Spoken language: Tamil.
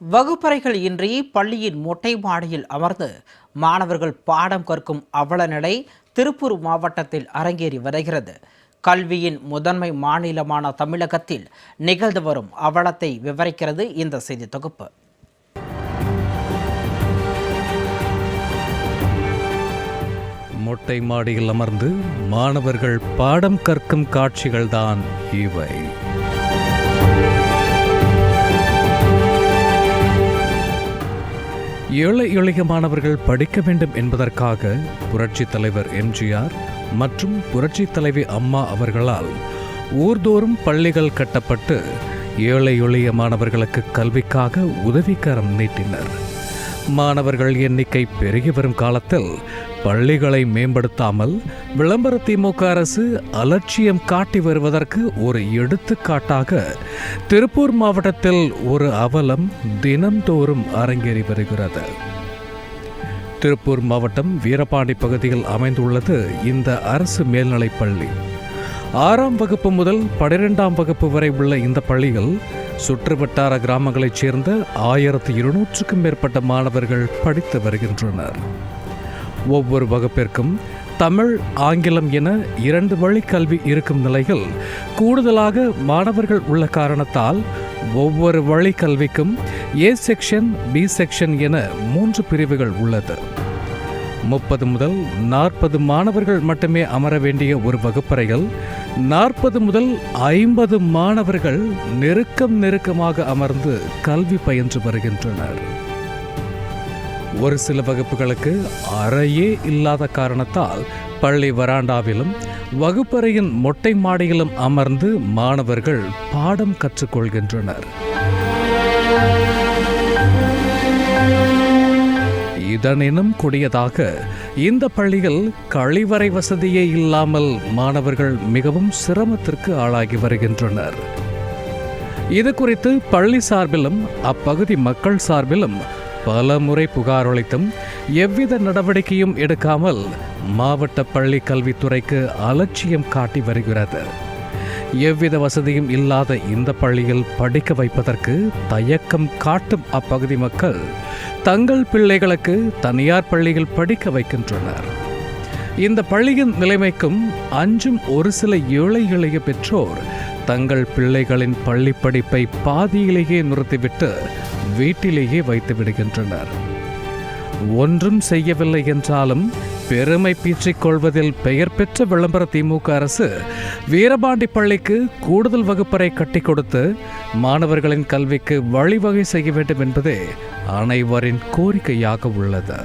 வகுப்பறைகள் இன்றி பள்ளியின் மொட்டை மாடியில் அமர்ந்து மாணவர்கள் பாடம் கற்கும் அவல நிலை திருப்பூர் மாவட்டத்தில் அரங்கேறி வருகிறது. கல்வியின் முதன்மை மாநிலமான தமிழகத்தில் நிகழ்ந்து வரும் அவலத்தை விவரிக்கிறது இந்த செய்தி தொகுப்பு. மொட்டை மாடியில் அமர்ந்து மாணவர்கள் பாடம் கற்கும் காட்சிகள்தான் இவை. ஏழை எளிய மாணவர்கள் படிக்க வேண்டும் என்பதற்காக புரட்சித் தலைவர் எம்ஜிஆர் மற்றும் புரட்சித் தலைவி அம்மா அவர்களால் ஊர்தோறும் பள்ளிகள் கட்டப்பட்டு ஏழை எளிய மாணவர்களுக்கு கல்விக்காக உதவிக்கரம் நீட்டினர். மாணவர்கள் எண்ணிக்கை பெருகி வரும் காலத்தில் பள்ளிகளை மேம்படுத்தாமல் விளம்பர திமுக அரசு அலட்சியம் காட்டி வருவதற்கு ஒரு எடுத்துக்காட்டாக திருப்பூர் மாவட்டத்தில் ஒரு அவலம் தினம்தோறும் அரங்கேறி வருகிறது. திருப்பூர் மாவட்டம் வீரபாண்டி பகுதியில் அமைந்துள்ளது இந்த அரசு மேல்நிலைப் பள்ளி. ஆறாம் வகுப்பு முதல் பனிரெண்டாம் வகுப்பு வரை உள்ள இந்த பள்ளியில் சுற்றுவட்டார கிராமங்களைச் சேர்ந்த ஆயிரத்தி இருநூற்றுக்கும் மேற்பட்ட மாணவர்கள் படித்து வருகின்றனர். ஒவ்வொரு வகுப்பிற்கும் தமிழ் ஆங்கிலம் என இரண்டு வழி கல்வி இருக்கும் நிலையில் கூடுதலாக மாணவர்கள் உள்ள காரணத்தால் ஒவ்வொரு வழி கல்விக்கும் ஏ செக்ஷன் பி செக்ஷன் என மூன்று பிரிவுகள் உள்ளது. முப்பது முதல் நாற்பது மாணவர்கள் மட்டுமே அமர வேண்டிய ஒரு வகுப்பறையில் நாற்பது முதல் ஐம்பது மாணவர்கள் நெருக்கம் நெருக்கமாக அமர்ந்து கல்வி பயின்று வருகின்றனர். ஒரு சில வகுப்புகளுக்கு அறையே இல்லாத காரணத்தால் பள்ளி வராண்டாவிலும் வகுப்பறையின் மொட்டை மாடியிலும் அமர்ந்து மாணவர்கள் பாடம் கற்றுக்கொள்கின்றனர். இதனினும் கொடியதாக இந்த பள்ளியில் கழிவறை வசதியே இல்லாமல் மாணவர்கள் மிகவும் சிரமத்திற்கு ஆளாகி வருகின்றனர். இது குறித்து பள்ளி சார்பிலும் அப்பகுதி மக்கள் சார்பிலும் பல முறை புகாரளித்தும் எவ்வித நடவடிக்கையும் எடுக்காமல் மாவட்ட பள்ளி கல்வித்துறைக்கு அலட்சியம் காட்டி வருகிறது. எவ்வித வசதியும் இல்லாத இந்த பள்ளியில் படிக்க வைப்பதற்கு தயக்கம் காட்டும் அப்பகுதி மக்கள் தங்கள் பிள்ளைகளுக்கு தனியார் பள்ளியில் படிக்க வைக்கின்றனர். இந்த பள்ளியின் நிலைமைக்கும் அஞ்சும் ஒரு சில ஏழை எளிய பெற்றோர் தங்கள் பிள்ளைகளின் பள்ளி படிப்பை பாதியிலேயே நிறுத்திவிட்டு வீட்டிலேயே வைத்து விடுகின்றனர். ஒன்றும் செய்யவில்லை என்றாலும் பெருமை பீற்றிக் கொள்வதில் பெயர் பெற்ற விளம்பர திமுக அரசு வீரபாண்டி பள்ளிக்கு கூடுதல் வகுப்பறை கட்டி கொடுத்து மாணவர்களின் கல்விக்கு வழிவகை செய்ய வேண்டும் என்பதே அனைவரின் கோரிக்கையாக உள்ளது.